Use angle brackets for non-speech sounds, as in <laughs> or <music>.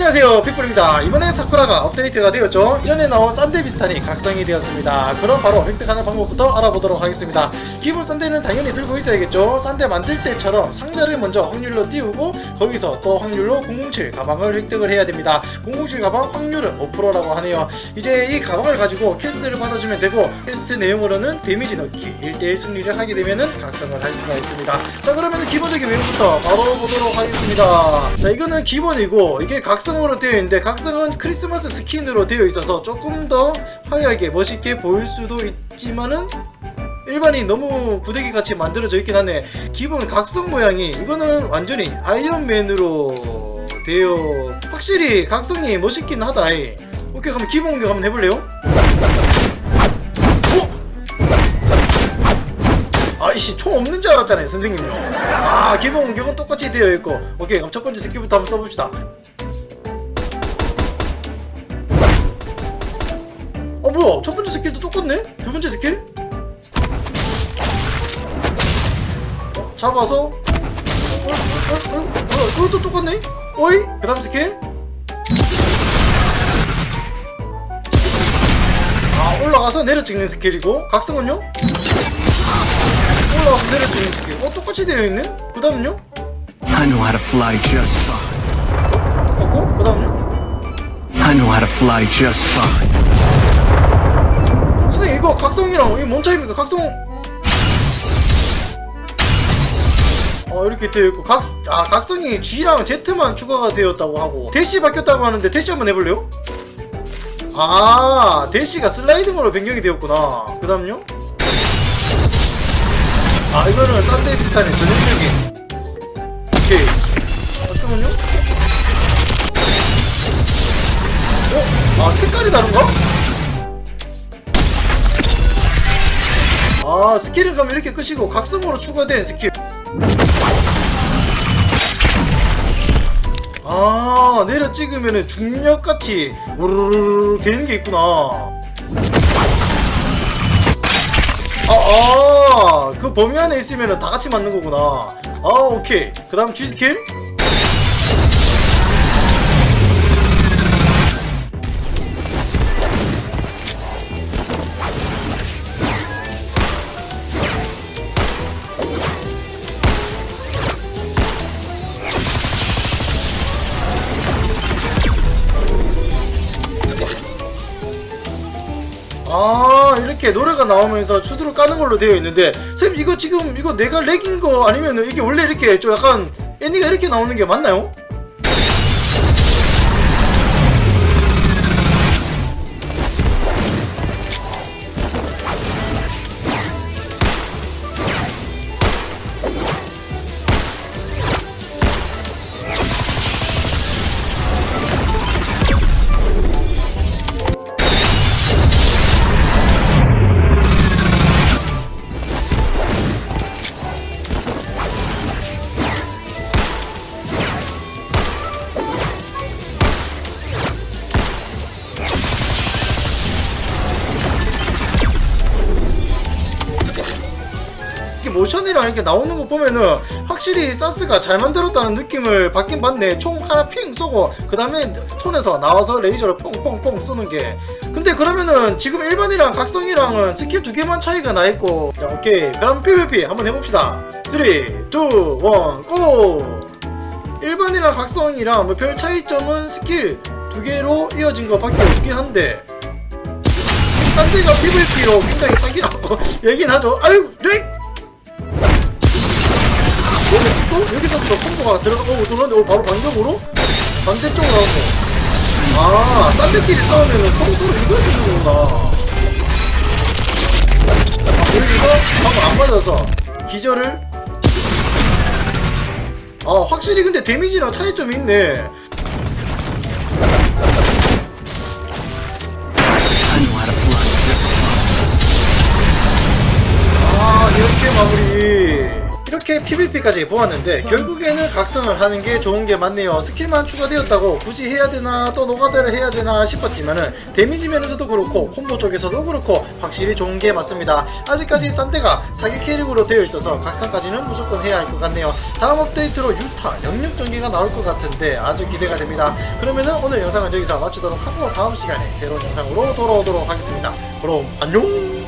안녕하세요 픽불입니다. 이번에 사쿠라가 업데이트가 되었죠. 이전에 나온 싼데 비슷하니 각성이 되었습니다. 그럼 바로 획득하는 방법부터 알아보도록 하겠습니다. 기본 싼데는 당연히 들고 있어야겠죠. 싼데 만들 때처럼 상자를 먼저 확률로 띄우고 거기서 또 확률로 007 가방을 획득을 해야 됩니다. 007 가방 확률은 5%라고 하네요. 이제 이 가방을 가지고 퀘스트를 받아주면 되고 퀘스트 내용으로는 데미지 넣기 1대1 승리를 하게 되면은 각성을 할 수가 있습니다. 자 그러면 기본적인 메뉴부터 바로 보도록 하겠습니다. 자 이거는 기본이고 이게 각성 으로 되어 있는데 각성은 크리스마스 스킨으로 되어 있어서 조금 더 화려하게 멋있게 보일 수도 있지만은 일반이 너무 구데기 같이 만들어져 있긴 하네 기본 각성 모양이 이거는 완전히 아이언맨으로 되어 확실히 각성이 멋있긴 하다 이. 오케이 그럼 기본 공격 한번 해볼래요? 오! 아이씨 총 없는 줄 알았잖아요 선생님요 아 기본 공격은 똑같이 되어 있고 오케이 그럼 첫 번째 스킬부터 한번 써봅시다 똑같네? 두 번째 스킬? 어, 잡아서? 어, 어, 어, 어, 어, 그것도 똑같네? 어이? 그 다음 스킬? 아 올라가서 내려 찍는 스킬이고 각성은요? 올라가서 내려 찍는 스킬. 어 똑같이 되어 있네? 그 다음은요? I know how to fly just fine. 똑같고? 그 다음은요? I know how to fly just fine. 이거 각성이랑 이게 뭔 차이입니까? 각성 어 이렇게 되어 있고 각, 아 각성이 G랑 Z만 추가가 되었다고 하고 대시 바뀌었다고 하는데 대시 한번 해볼래요? 아 대시가 슬라이딩으로 변경이 되었구나 그 다음요? 아 이거는 싼데 비슷하네 전형적인 오케이 각성은요? 어? 아 색깔이 다른가? 아 스킬은 그럼 이렇게 끄시고 각성으로 추가된 스킬. 아 내려 찍으면은 중력같이 우르르르 되는 게 있구나. 아아그 범위 안에 있으면은 다 같이 맞는 거구나. 아 오케이. 그 다음 G 스킬 아 이렇게 노래가 나오면서 추두를 까는 걸로 되어 있는데 쌤 이거 지금 이거 내가 렉인 거 아니면 이게 원래 이렇게 좀 약간 애니가 이렇게 나오는 게 맞나요? 이렇게 모션이랑 이렇게 나오는 거 보면은 확실히 사스가 잘 만들었다는 느낌을 받긴 받네. 총 하나 핑 쏘고 그 다음에 톤에서 나와서 레이저를 뽕뽕뽕 쏘는 게. 근데 그러면은 지금 일반이랑 각성이랑은 스킬 두 개만 차이가 나 있고. 자 오케이 그럼 PVP 한번 해봅시다. 3, 2, 1, 고! 일반이랑 각성이랑 뭐 별 차이점은 스킬 두 개로 이어진 거밖에 없긴 한데. 지금 싼데가 PVP로 굉장히 사기라고 <laughs> 얘긴 하죠. 아유, 네? 여기 찍고 여기서부터 콤보가 들어가고 들어오는데 어, 바로 반격으로? 반대쪽으로 하고 아 싼데끼리 싸우면 서로 서로 이걸 쓰는 거구나. 아 여기서 방금 안 맞아서 기절을? 아 확실히 근데 데미지랑 차이점이 있네 이렇게 PVP까지 보았는데 결국에는 각성을 하는 게 좋은 게 맞네요. 스킬만 추가되었다고 굳이 해야 되나 또 노가다를 해야 되나 싶었지만은 데미지 면에서도 그렇고 콤보 쪽에서도 그렇고 확실히 좋은 게 맞습니다. 아직까지 싼데가 사기 캐릭으로 되어 있어서 각성까지는 무조건 해야 할 것 같네요. 다음 업데이트로 유타 영역 전개가 나올 것 같은데 아주 기대가 됩니다. 그러면은 오늘 영상은 여기서 마치도록 하고 다음 시간에 새로운 영상으로 돌아오도록 하겠습니다. 그럼 안녕.